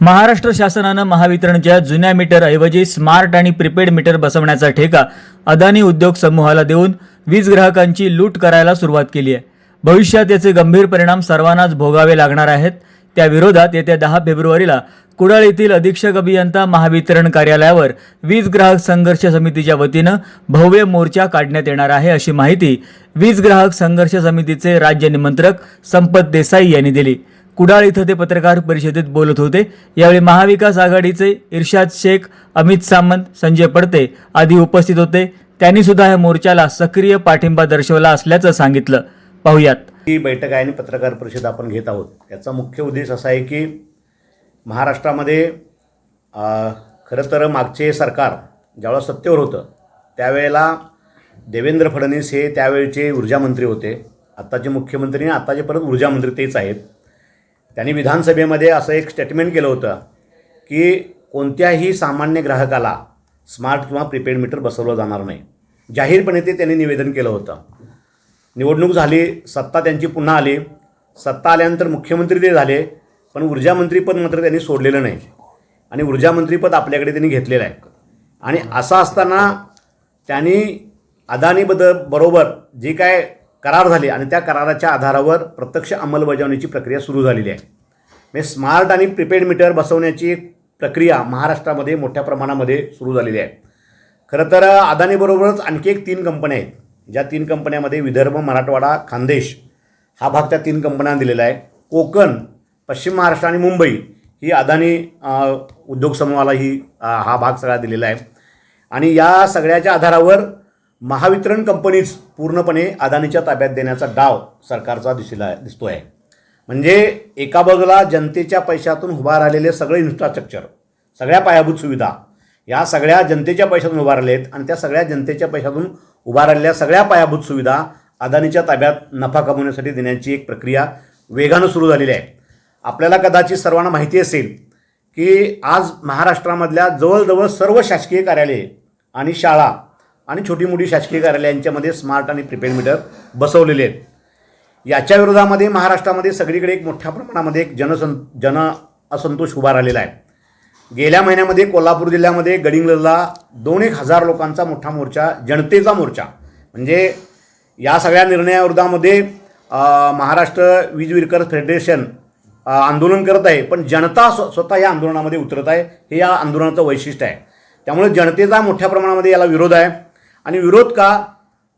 महाराष्ट्र शासनानं महावितरणच्या जुन्या मीटर ऐवजी स्मार्ट आणि प्रीपेड मीटर बसवण्याचा ठेका अदानी उद्योग समूहाला देऊन वीज ग्राहकांची लूट करायला सुरुवात केली आहे. भविष्यात याचे गंभीर परिणाम सर्वांनाच भोगावे लागणार आहेत. त्या विरोधात येत्या दहा फेब्रुवारीला कुडाळ येथील अधीक्षक अभियंता महावितरण कार्यालयावर वीज ग्राहक संघर्ष समितीच्या वतीनं भव्य मोर्चा काढण्यात येणार आहे अशी माहिती वीज ग्राहक संघर्ष समितीचे राज्य निमंत्रक संपत देसाई यांनी दिली. कुडाळ इथं ते पत्रकार परिषदेत बोलत होते. यावेळी महाविकास आघाडीचे इर्शाद शेख अमित सामंत संजय पडते आदी उपस्थित होते. त्यांनी सुद्धा या मोर्चाला सक्रिय पाठिंबा दर्शवला असल्याचं सांगितलं. पाहुयात. ही बैठक आहे आणि पत्रकार परिषद आपण घेत आहोत. याचा मुख्य उद्देश असा आहे की महाराष्ट्रामध्ये खरं तर मागचे सरकार ज्यावेळेला सत्तेवर होतं त्यावेळेला देवेंद्र फडणवीस हे त्यावेळचे ऊर्जामंत्री होते. आत्ताचे मुख्यमंत्री आणि आत्ताचे परत ऊर्जामंत्री तेच आहेत. त्यांनी विधानसभेमध्ये असं एक स्टेटमेंट केलं होतं की कोणत्याही सामान्य ग्राहकाला स्मार्ट किंवा प्रीपेड मीटर बसवलं जाणार नाही. जाहीरपणे ते त्यांनी निवेदन केलं होतं. निवडणूक झाली सत्ता त्यांची पुन्हा आली. सत्ता आल्यानंतर मुख्यमंत्री ते झाले पण ऊर्जामंत्रीपद मात्र त्यांनी सोडलेलं नाही. आणि ऊर्जामंत्रीपद आपल्याकडे त्यांनी घेतलेलं आहे. आणि असं असताना त्यांनी अदानीबद्दल बरोबर जे काय करार झाले आणि त्या कराराच्या आधारावर प्रत्यक्ष अंमलबजावणीची प्रक्रिया सुरू झालेली आहे. म्हणजे स्मार्ट आणि प्रीपेड मीटर बसवण्याची एक प्रक्रिया महाराष्ट्रामध्ये मोठ्या प्रमाणामध्ये सुरू झालेली आहे. खरं तर अदानीबरोबरच आणखी एक तीन कंपन्या आहेत. ज्या तीन कंपन्यामध्ये विदर्भ मराठवाडा खानदेश हा भाग त्या तीन कंपन्यांना दिलेला आहे. कोकण पश्चिम महाराष्ट्र आणि मुंबई ही अदानी उद्योग समूहाला ही हा भाग सगळा दिलेला आहे. आणि या सगळ्याच्या आधारावर महावितरण कंपनीच पूर्णपणे अदानीच्या ताब्यात देण्याचा डाव सरकारचा दिसला दिसतो आहे म्हणजे एका बाजूला जनतेच्या पैशातून उभा राहिलेले सगळे इन्फ्रास्ट्रक्चर सगळ्या पायाभूत सुविधा या सगळ्या जनतेच्या पैशातून उभा राहिले आहेत आणि त्या सगळ्या जनतेच्या पैशातून उभा राहिलेल्या सगळ्या पायाभूत सुविधा अदानीच्या ताब्यात नफा कमवण्यासाठी देण्याची एक प्रक्रिया वेगानं सुरू झालेली आहे. आपल्याला कदाचित सर्वांना माहिती असेल की आज महाराष्ट्रामधल्या जवळजवळ सर्व शासकीय कार्यालये आणि शाळा आणि छोटी मोठी शासकीय कार्यालयांच्यामध्ये स्मार्ट आणि प्रिपेड मीटर बसवलेले आहेत. याच्या विरोधामध्ये महाराष्ट्रामध्ये सगळीकडे एक मोठ्या प्रमाणामध्ये एक जनसं जन असंतोष उभा राहिलेला आहे. गेल्या महिन्यामध्ये कोल्हापूर जिल्ह्यामध्ये गडिंगलला दोन एक हजार लोकांचा मोठा मोर्चा जनतेचा मोर्चा. म्हणजे या सगळ्या निर्णयाविरोधामध्ये महाराष्ट्र वीज विरकर फेडरेशन आंदोलन करत आहे पण जनता स्व स्वतः या आंदोलनामध्ये उतरत आहे हे या आंदोलनाचं वैशिष्ट्य आहे. त्यामुळे जनतेचा मोठ्या प्रमाणामध्ये याला विरोध आहे. आणि विरोध का?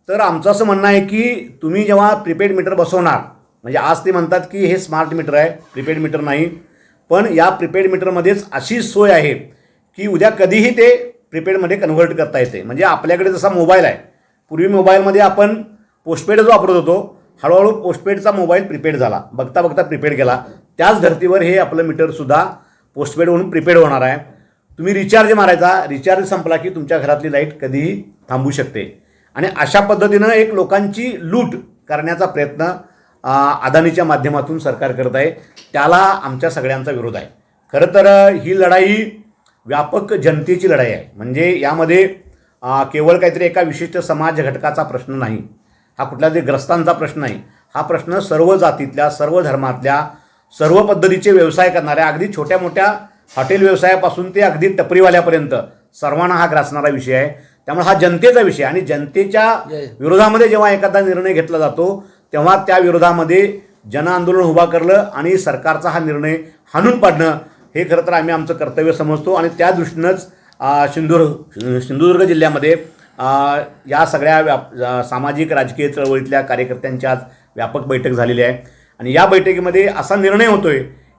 तर आमचं असं म्हणणं आहे की तुम्ही जेव्हा प्रीपेड मीटर बसवणार म्हणजे आज ते म्हणतात की हे स्मार्ट मीटर आहे प्रीपेड मीटर नाही पण या प्रीपेड मीटरमध्येच अशी सोय आहे की उद्या कधीही ते प्रीपेडमध्ये कन्व्हर्ट करता येते. म्हणजे आपल्याकडे जसा मोबाईल आहे पूर्वी मोबाईलमध्ये आपण पोस्टपेडच वापरत होतो हळूहळू पोस्टपेडचा मोबाईल प्रीपेड झाला बघता बघता प्रीपेड गेला. त्याच धर्तीवर हे आपलं मीटरसुद्धा पोस्टपेड होऊन प्रीपेड होणार आहे. तुम्ही रिचार्ज मारायचा रिचार्ज संपला की तुमच्या घरातली लाइट कधीही थांबू शकते. आणि अशा पद्धतीनं एक लोकांची लूट करण्याचा प्रयत्न अदानीच्या माध्यमातून सरकार करत आहे. त्याला आमच्या सगळ्यांचा विरोध आहे. खरं तर ही लढाई व्यापक जनतेची लढाई आहे. म्हणजे यामध्ये केवळ काहीतरी एका विशिष्ट समाज घटकाचा प्रश्न नाही. हा कुठल्या तरी ग्रस्तांचा प्रश्न नाही. हा प्रश्न सर्व जातीतल्या सर्व धर्मातल्या सर्व पद्धतीचे व्यवसाय करणाऱ्या अगदी छोट्या मोठ्या हॉटेल व्यवसायापासून ते अगदी टपरीवाल्यापर्यंत सर्वांना हा ग्रासणारा विषय आहे. त्यामुळे हा जनतेचा विषय आणि जनतेच्या विरोधामध्ये जेव्हा एखादा निर्णय घेतला जातो तेव्हा त्या विरोधामध्ये जन आंदोलन उभा करलं आणि सरकारचा हा निर्णय हाणून पाडणं हे खरं तर आम्ही आमचं कर्तव्य समजतो. आणि त्या दृष्टीनंच सिंधुदुर्ग सिंधुदुर्ग जिल्ह्यामध्ये या सगळ्या व्याप सामाजिक राजकीय चळवळीतल्या कार्यकर्त्यांची आज व्यापक बैठक झालेली आहे. आणि या बैठकीमध्ये असा निर्णय होतोय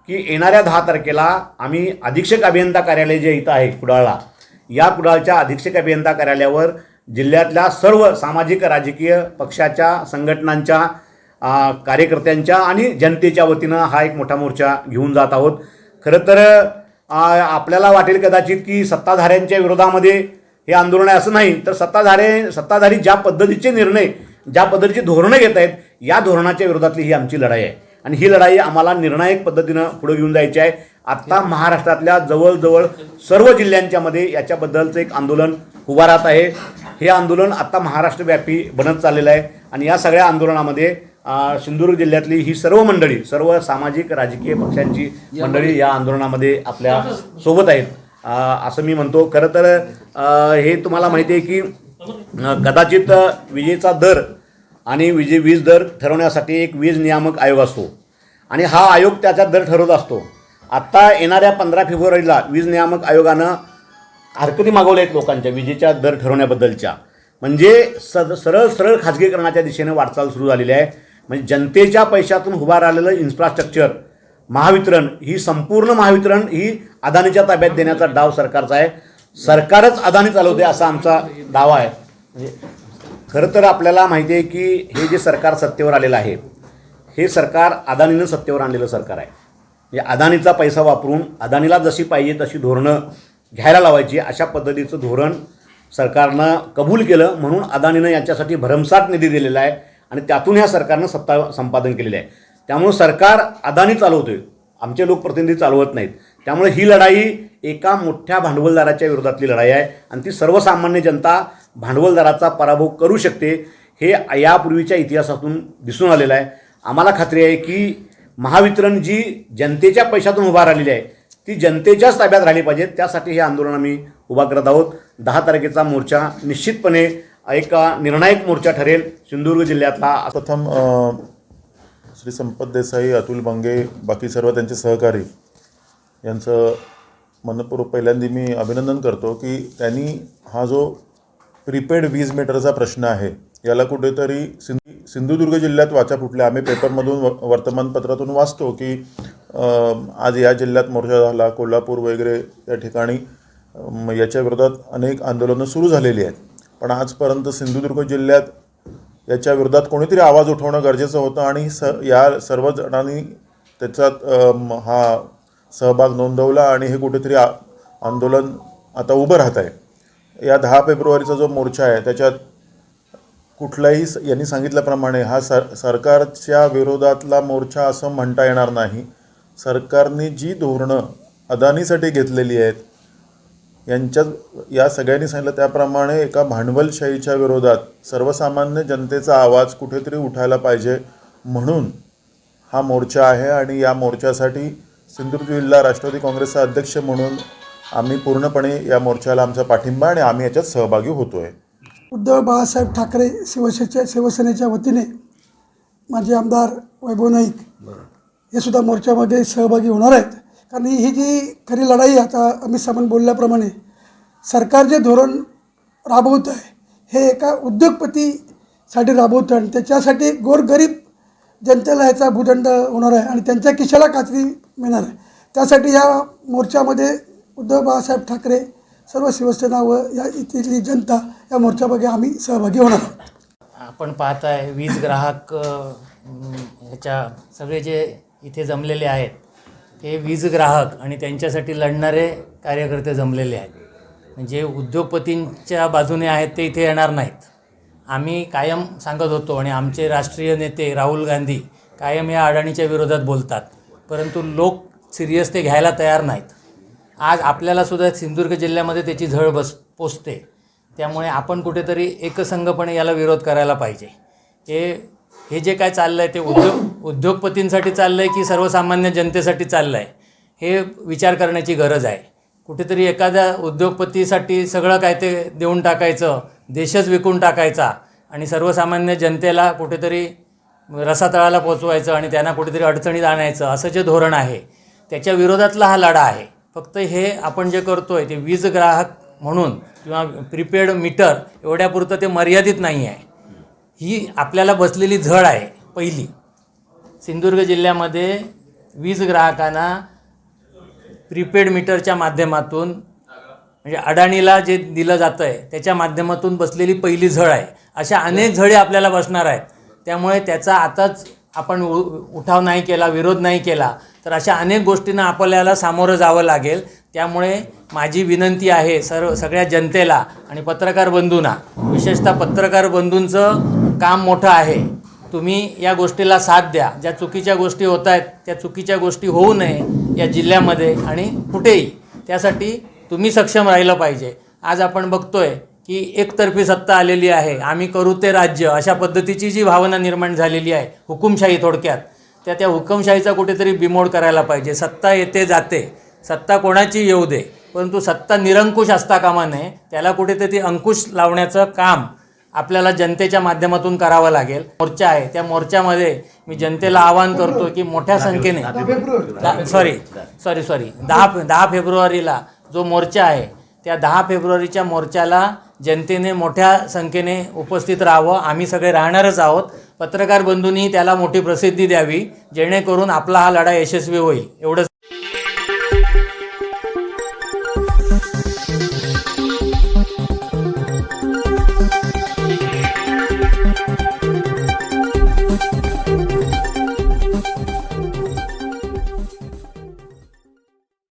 की येणाऱ्या दहा तारखेला आम्ही अधीक्षक अभियंता कार्यालय जे इथं आहे कुडाळला या कुडाळच्या अधीक्षक अभियंता कार्यालयावर जिल्ह्यातल्या सर्व सामाजिक राजकीय पक्षाच्या संघटनांच्या कार्यकर्त्यांच्या आणि जनतेच्या वतीनं हा एक मोठा मोर्चा घेऊन जात आहोत. खरं तर आपल्याला वाटेल कदाचित की सत्ताधाऱ्यांच्या विरोधामध्ये हे आंदोलन आहे असं नाही तर सत्ताधारे सत्ताधारी ज्या पद्धतीचे निर्णय ज्या पद्धतीची धोरणं घेत आहेत या धोरणाच्या विरोधातली ही आमची लढाई आहे. आणि ही लढाई आम्हाला निर्णायक पद्धतीनं पुढे घेऊन जायची आहे. आत्ता महाराष्ट्रातल्या जवळजवळ सर्व जिल्ह्यांच्यामध्ये याच्याबद्दलचं एक आंदोलन उभा राहत आहे. हे आंदोलन आत्ता महाराष्ट्रव्यापी बनत चाललेलं आहे आणि या सगळ्या आंदोलनामध्ये सिंधुदुर्ग जिल्ह्यातली ही सर्व मंडळी सर्व सामाजिक राजकीय पक्षांची मंडळी या आंदोलनामध्ये आपल्यासोबत आहेत. असं मी म्हणतो. खरं तर हे तुम्हाला माहिती आहे की कदाचित विजेचा दर आणि विजे वीज दर ठरवण्यासाठी एक वीज नियामक आयोग असतो. आणि हा आयोग त्याचा दर ठरवत असतो. आत्ता येणाऱ्या पंधरा फेब्रुवारीला वीज नियामक आयोगानं हरकती मागवल्या आहेत लोकांच्या विजेच्या दर ठरवण्याबद्दलच्या. म्हणजे सद सरळ सरळ खाजगीकरणाच्या दिशेने वाटचाल सुरू झालेली आहे. म्हणजे जनतेच्या पैशातून उभा राहिलेलं इन्फ्रास्ट्रक्चर महावितरण ही संपूर्ण महावितरण ही अदानीच्या ताब्यात देण्याचा डाव सरकारचा आहे. सरकारच अदानी चालवते असा आमचा दावा आहे. म्हणजे खरं तर आपल्याला माहिती आहे की हे जे सरकार सत्तेवर आलेलं आहे हे सरकार अदानीनं सत्तेवर आणलेलं सरकार आहे. म्हणजे अदानीचा पैसा वापरून अदानीला जशी पाहिजे तशी धोरणं घ्यायला लावायची अशा पद्धतीचं धोरण सरकारनं कबूल केलं म्हणून अदानीनं याच्यासाठी भरमसाठ निधी दिलेला आहे आणि त्यातून ह्या सरकारनं सत्ता संपादन केलेलं आहे. त्यामुळं सरकार अदानी चालवतोय आमचे लोकप्रतिनिधी चालवत नाहीत. त्यामुळे ही लढाई एका मोठ्या भांडवलदाराच्या विरोधातली लढाई आहे आणि ती सर्वसामान्य जनता भांडवलदाराचा पराभव करू शकते हे यापूर्वीच्या इतिहासातून दिसून आलेलं आहे. आम्हाला खात्री आहे की महावितरण जी जनतेच्या पैशातून उभा राहिलेली आहे ती जनतेच्याच ताब्यात राहिली पाहिजे त्यासाठी हे आंदोलन आम्ही उभा करत आहोत. दहा तारखेचा मोर्चा निश्चितपणे एक निर्णायक मोर्चा ठरेल सिंधुदुर्ग जिल्ह्यातला. प्रथम श्री संपत देसाई अतुल बंगे बाकी सर्व त्यांचे सहकारी यांचं मनपूर्वक पहिल्यांदा मी अभिनंदन करतो की त्यांनी हा जो प्रीपेड वीज मीटरचा प्रश्न आहे याला कुठेतरी सिंधु सिंधुदुर्ग जिल्ह्यात वाचा फुटल्या. आम्ही पेपरमधून व वर्तमानपत्रातून वाचतो की आज या जिल्ह्यात मोर्चा झाला कोल्हापूर वगैरे या ठिकाणी याच्या विरोधात अनेक आंदोलनं सुरू झालेली आहेत. पण आजपर्यंत सिंधुदुर्ग जिल्ह्यात याच्या विरोधात कोणीतरी आवाज उठवणं गरजेचं होतं आणि स या सर्व जणांनी त्याच्यात हा सहभाग नोंदवला आणि हे कुठेतरी आ आंदोलन आता उभं राहत आहे या दहा फेब्रुवारीचा जो मोर्चा आहे त्याच्यात कुठलाही यांनी सांगितल्याप्रमाणे हा सर सरकारच्या विरोधातला मोर्चा असं म्हणता येणार नाही. सरकारने जी धोरणं अदानीसाठी घेतलेली आहेत यांच्या या सगळ्यांनी सांगितलं त्याप्रमाणे एका भांडवलशाहीच्या विरोधात सर्वसामान्य जनतेचा आवाज कुठेतरी उठायला पाहिजे म्हणून हा मोर्चा आहे आणि या मोर्चासाठी सिंधुदुर्ग जिल्हा राष्ट्रवादी काँग्रेसचा अध्यक्ष म्हणून आम्ही पूर्णपणे या मोर्चाला आमचा पाठिंबा आणि आम्ही याच्यात सहभागी होतो आहे उद्धव बाळासाहेब ठाकरे शिवसेनेच्या शिवसेनेच्या वतीने माझे आमदार वैभव नाईक हे सुद्धा मोर्चामध्ये सहभागी होणार आहेत. कारण ही जी खरी लढाई आता अमित सावंत बोलल्याप्रमाणे सरकार जे धोरण राबवत आहे हे एका उद्योगपतीसाठी राबवतं आणि त्याच्यासाठी गोरगरीब जनतेला याचा भूदंड होणार आहे आणि त्यांच्या खिशाला कात्री मिळणार आहे. त्यासाठी या मोर्चामध्ये उद्धव बाळासाहेब ठाकरे सर्व शिवसेना व या इथली जनता या मोर्चामध्ये आम्ही सहभागी होणार आहोत. आपण पाहताय वीज ग्राहक ह्याच्या सगळे जे इथे जमलेले आहेत ते वीज ग्राहक आणि त्यांच्यासाठी लढणारे कार्यकर्ते जमलेले आहेत. म्हणजे उद्योगपतींच्या बाजूने आहेत ते इथे येणार नाहीत. आम्ही कायम सांगत होतो आणि आमचे राष्ट्रीय नेते राहुल गांधी कायम या अडाणीच्या विरोधात बोलतात. परंतु लोक सिरियस ते घ्यायला तयार नाहीत. आज आपल्याला सुद्धा सिंधुदुर्ग जिल्ह्यामध्ये त्याची झळ बस पोचते त्यामुळे आपण कुठेतरी एकसंघपणे याला विरोध करायला पाहिजे. हे हे जे काय चाललं आहे ते उद्योग उद्योगपतींसाठी चाललं आहे की सर्वसामान्य जनतेसाठी चाललं आहे हे विचार करण्याची गरज आहे. कुठेतरी एखाद्या उद्योगपतीसाठी सगळं काय ते देऊन टाकायचं देशच विकून टाकायचा आणि सर्वसामान्य जनतेला कुठेतरी रसातळाला पोचवायचं आणि त्यांना कुठेतरी अडचणीत आणायचं असं जे धोरण आहे त्याच्या विरोधातला हा लढा आहे. फक्त हे आपण जे करतो आहे ते वीज ग्राहक म्हणून किंवा प्रीपेड मीटर एवढ्यापुरतं ते मर्यादित नाही आहे ही आपल्याला बसलेली झळ आहे पहिली. सिंधुदुर्ग जिल्ह्यामध्ये वीज ग्राहकांना प्रीपेड मीटरच्या माध्यमातून म्हणजे अडाणीला जे दिलं जातं आहे त्याच्या माध्यमातून बसलेली पहिली झळ आहे. अशा अनेक झळे आपल्याला बसणार आहेत. त्यामुळे त्याचा आताच आपण उ उठाव नाही केला विरोध नाही केला तर अशा अनेक गोष्टींना आपल्याला सामोरं जावं लागेल. त्यामुळे माझी विनंती आहे सर्व सगळ्या जनतेला आणि पत्रकार बंधूंना विशेषतः पत्रकार बंधूंचं काम मोठं आहे. तुम्ही या गोष्टीला साथ द्या. ज्या चुकीच्या गोष्टी होत आहेत त्या चुकीच्या गोष्टी होऊ नये या जिल्ह्यामध्ये आणि कुठेही. त्यासाठी तुम्ही सक्षम राहिलं पाहिजे. आज आपण बघतोय की एकतर्फी सत्ता आलेली आहे आम्ही करू ते राज्य अशा पद्धतीची जी भावना निर्माण झालेली आहे हुकुमशाही थोडक्यात त्या त्या हुकुमशाहीचा कुठेतरी बिमोड करायला पाहिजे. सत्ता येते जाते. सत्ता कोणाची येऊ दे परंतु सत्ता निरंकुश असता कामा नये त्याला कुठेतरी अंकुश लावण्याचं काम आपल्याला जनतेच्या माध्यमातून करावं लागेल. मोर्चा आहे त्या मोर्चामध्ये मी जनतेला आवाहन करतो की मोठ्या संख्येने सॉरी सॉरी सॉरी दहा दहा फेब्रुवारीला जो मोर्चा आहे त्या दहा फेब्रुवारीच्या मोर्चाला जनतेने मोठ्या संख्येने उपस्थित राहावं. आम्ही सगळे राहणारच आहोत. पत्रकार बंधूंनी त्याला मोठी प्रसिद्धी द्यावी. जेणेकरून आपला हा लढा यशस्वी होईल. एवढंच